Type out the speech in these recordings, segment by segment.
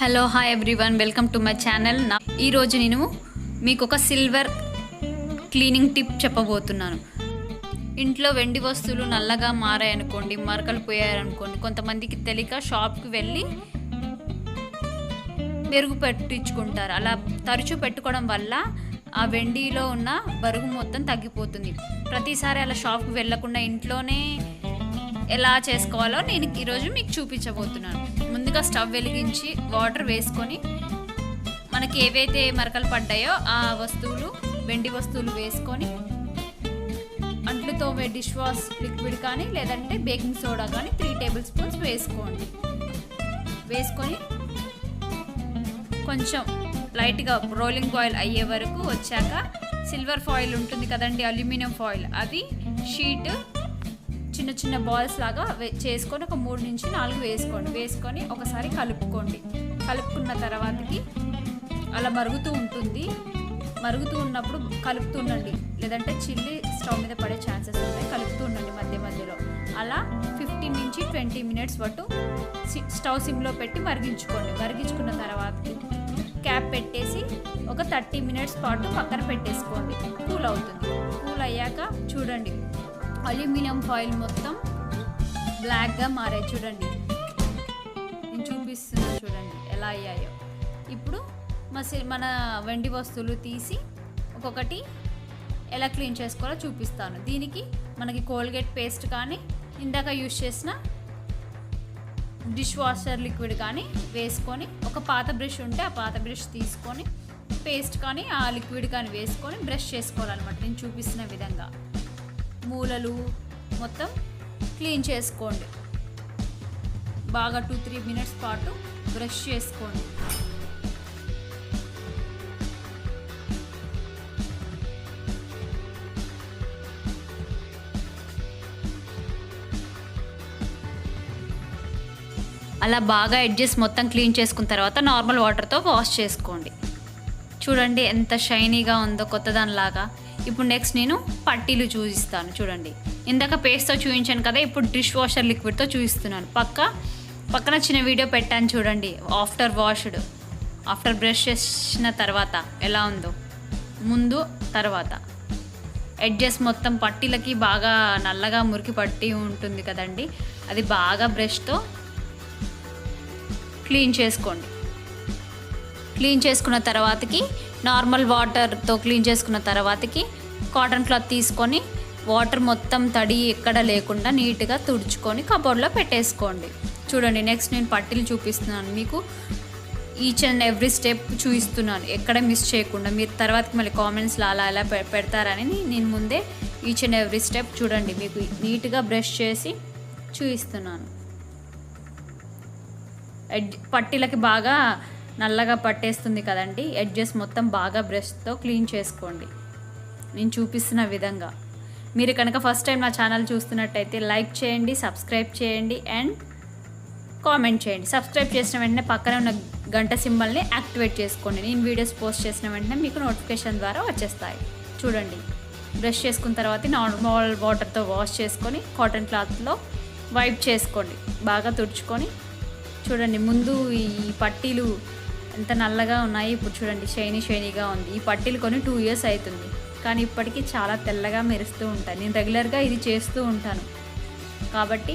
Hello hi everyone welcome to my channel నా ఈరోజు నేను మీకు ఒక సిల్వర్ క్లీనింగ్ టిప్ చెప్పబోతున్నాను. ఇంట్లో వెండి వస్తువులు నల్లగా మారాయనుకోండి మరకలు పోయాయనుకోండి కొంతమందికి తెలియక షాప్కి వెళ్ళి మెరుగు పెట్టించుకుంటారు. అలా తరచూ పెట్టుకోవడం వల్ల ఆ వెండిలో ఉన్న బరువు మొత్తం తగ్గిపోతుంది. ప్రతిసారి అలా షాప్కి వెళ్ళకుండా ఇంట్లోనే ఎలా చేసుకోవాలో నేను ఈరోజు మీకు చూపించబోతున్నాను. ముందుగా స్టవ్ వెలిగించి వాటర్ వేసుకొని మనకి ఏవైతే మరకలు పడ్డాయో ఆ వస్తువులు వెండి వస్తువులు వేసుకొని అంట్లు తోమే డిష్ వాష్ లిక్విడ్ కానీ లేదంటే బేకింగ్ సోడా కానీ త్రీ టేబుల్ స్పూన్స్ వేసుకోండి. వేసుకొని కొంచెం లైట్గా రోలింగ్ ఆయిల్ అయ్యే వరకు వచ్చాక సిల్వర్ ఫాయిల్ ఉంటుంది కదండి అల్యూమినియం ఫాయిల్. అది షీట్ చిన్న చిన్న బాల్స్ లాగా వే- చేసుకొని ఒక మూడు నుంచి నాలుగు వేసుకోండి. వేసుకొని ఒకసారి కలుపుకోండి. కలుపుకున్న తర్వాతకి అలా మరుగుతూ ఉంటుంది. మరుగుతూ ఉన్నప్పుడు కలుపుతూ ఉండండి. లేదంటే చిల్లి స్టవ్ మీద పడే ఛాన్సెస్ ఉంటాయి కలుపుతూ ఉండండి మధ్య మధ్యలో. అలా ఫిఫ్టీన్ నుంచి ట్వంటీ మినిట్స్ పట్టు సి- స్టవ్ సిమ్లో పెట్టి మరిగించుకోండి. మరిగించుకున్న తర్వాతకి క్యాప్ పెట్టేసి ఒక థర్టీ మినిట్స్ పాటు పక్కన పెట్టేసుకోండి. కూల్ అవుతుంది. కూల్ అయ్యాక చూడండి. అల్యూమినియం ఫాయిల్ మొత్తం బ్లాక్గా మారాయి. చూడండి. నేను చూపిస్తున్నాను చూడండి ఎలా అయ్యాయో. ఇప్పుడు మసి మన వెండి వస్తువులు తీసి ఒక్కొక్కటి ఎలా క్లీన్ చేసుకోవాలో చూపిస్తాను. దీనికి మనకి కోల్గేట్ పేస్ట్ కానీ ఇందాక యూజ్ చేసిన డిష్ వాషర్ లిక్విడ్ కానీ వేసుకొని ఒక పాత బ్రష్ ఉంటే ఆ పాత బ్రష్ తీసుకొని పేస్ట్ కానీ ఆ లిక్విడ్ కానీ వేసుకొని బ్రష్ చేసుకోవాలన్నమాట. నేను చూపిస్తున్న విధంగా. మూలలు మొత్తం క్లీన్ చేసుకోండి. బాగా టూ త్రీ మినిట్స్ పాటు బ్రష్ చేసుకోండి. అలా బాగా ఎడ్జెస్ మొత్తం క్లీన్ చేసుకున్న తర్వాత నార్మల్ వాటర్తో వాష్ చేసుకోండి. చూడండి ఎంత షైనీగా ఉందో కొత్త దానిలాగా ఇప్పుడు నెక్స్ట్ నేను పట్టీలు చూపిస్తాను చూడండి. ఇందాక పేస్ట్తో చూపించాను కదా ఇప్పుడు డిష్ వాషర్ లిక్విడ్తో చూపిస్తున్నాను. పక్క పక్కన చిన్న వీడియో పెట్టాను చూడండి ఆఫ్టర్ వాష్డ్ ఆఫ్టర్ బ్రష్ చేసిన తర్వాత ఎలా ఉందో. ముందు తర్వాత. ఎడ్జెస్ మొత్తం పట్టీలకి బాగా నల్లగా మురికి పట్టి ఉంటుంది కదండి అది బాగా బ్రష్తో క్లీన్ చేసుకోండి. క్లీన్ చేసుకున్న తర్వాతకి నార్మల్ వాటర్తో క్లీన్ చేసుకున్న తర్వాతకి కాటన్ క్లాత్ తీసుకొని వాటర్ మొత్తం తడి ఎక్కడ లేకుండా నీట్గా తుడుచుకొని కబోర్డ్లో పెట్టేసుకోండి. చూడండి నెక్స్ట్ నేను పట్టీలు చూపిస్తున్నాను మీకు. ఈచ్ అండ్ ఎవ్రీ స్టెప్ చూపిస్తున్నాను ఎక్కడ మిస్ చేయకుండా. మీరు తర్వాతకి మళ్ళీ కామెంట్స్లో అలా ఎలా పె- పెడతారని నేను ముందే ఈచ్ అండ్ ఎవ్రీ స్టెప్ చూడండి. మీకు నీట్గా బ్రష్ చేసి చూపిస్తున్నాను పట్టీలకి బాగా నల్లగా పట్టేస్తుంది కదండి. ఎడ్జెస్ మొత్తం బాగా బ్రష్తో క్లీన్ చేసుకోండి. నేను చూపిస్తున్న విధంగా. మీరు కనుక ఫస్ట్ టైం నా ఛానల్ చూస్తున్నట్టయితే లైక్ చేయండి సబ్స్క్రైబ్ చేయండి అండ్ కామెంట్ చేయండి. సబ్స్క్రైబ్ చేసిన వెంటనే పక్కన ఉన్న గంట సింబల్ని యాక్టివేట్ చేసుకోండి. నేను వీడియోస్ పోస్ట్ చేసిన వెంటనే మీకు నోటిఫికేషన్ ద్వారా వచ్చేస్తాయి. చూడండి. బ్రష్ చేసుకున్న తర్వాత నార్మల్ వాటర్తో వాష్ చేసుకొని కాటన్ క్లాత్లో వైప్ చేసుకోండి. బాగా తుడుచుకొని. చూడండి ముందు ఈ పట్టీలు ఎంత నల్లగా ఉన్నాయి. ఇప్పుడు చూడండి షైనీ షైనీగా ఉంది. ఈ పట్టీలు కొని టూ ఇయర్స్ అవుతుంది కానీ ఇప్పటికీ చాలా తెల్లగా మెరుస్తూ ఉంటాను నేను రెగ్యులర్గా ఇది చేస్తూ ఉంటాను. కాబట్టి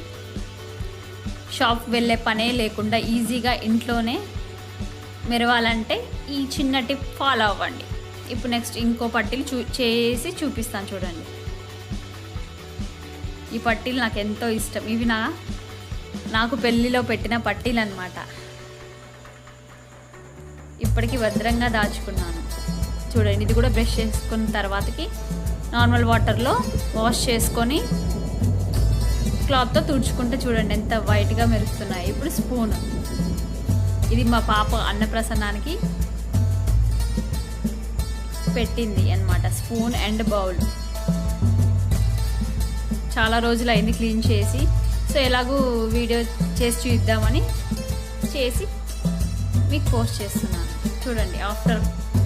షాప్ వెళ్ళే పనే లేకుండా ఈజీగా ఇంట్లోనే మెరవాలంటే ఈ చిన్న టిప్ ఫాలో అవ్వండి. ఇప్పుడు నెక్స్ట్ ఇంకో పట్టీలు చూ చేసి చూపిస్తాను చూడండి. ఈ పట్టీలు నాకు ఎంతో ఇష్టం. ఇవి నా నాకు పెళ్ళిలో పెట్టిన పట్టీలు అనమాట ఇప్పటికీ భద్రంగా దాచుకున్నాను. చూడండి ఇది కూడా బ్రష్ చేసుకున్న తర్వాతకి నార్మల్ వాటర్లో వాష్ చేసుకొని క్లాత్తో తుడుచుకుంటే చూడండి ఎంత వైట్గా మెరుస్తున్నాయి. ఇప్పుడు స్పూన్. ఇది మా పాప అన్నప్రసన్నానికి పెట్టింది అన్నమాట. Spoon and bowl. చాలా రోజులు అయింది క్లీన్ చేసి. సో ఎలాగూ వీడియో చేసి చూద్దామని చేసి మీకు పోస్ట్ చేస్తున్నాను. చూడండి ఆఫ్టర్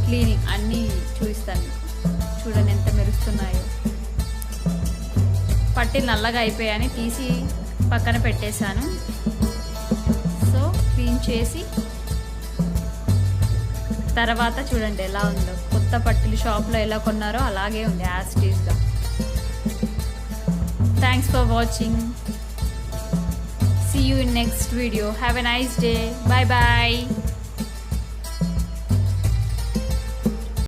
క్లీనింగ్ అన్నీ చూపిస్తాను. మీకు చూడండి ఎంత మెరుస్తున్నాయో. పట్టి నల్లగా అయిపోయాయని తీసి పక్కన పెట్టేశాను. సో క్లీన్ చేసి తర్వాత చూడండి ఎలా ఉందో. కొత్త పట్టిలు షాప్లో ఎలా కొన్నారో అలాగే ఉంది as టీస్గా thanks for watching see you in next video have a nice day bye bye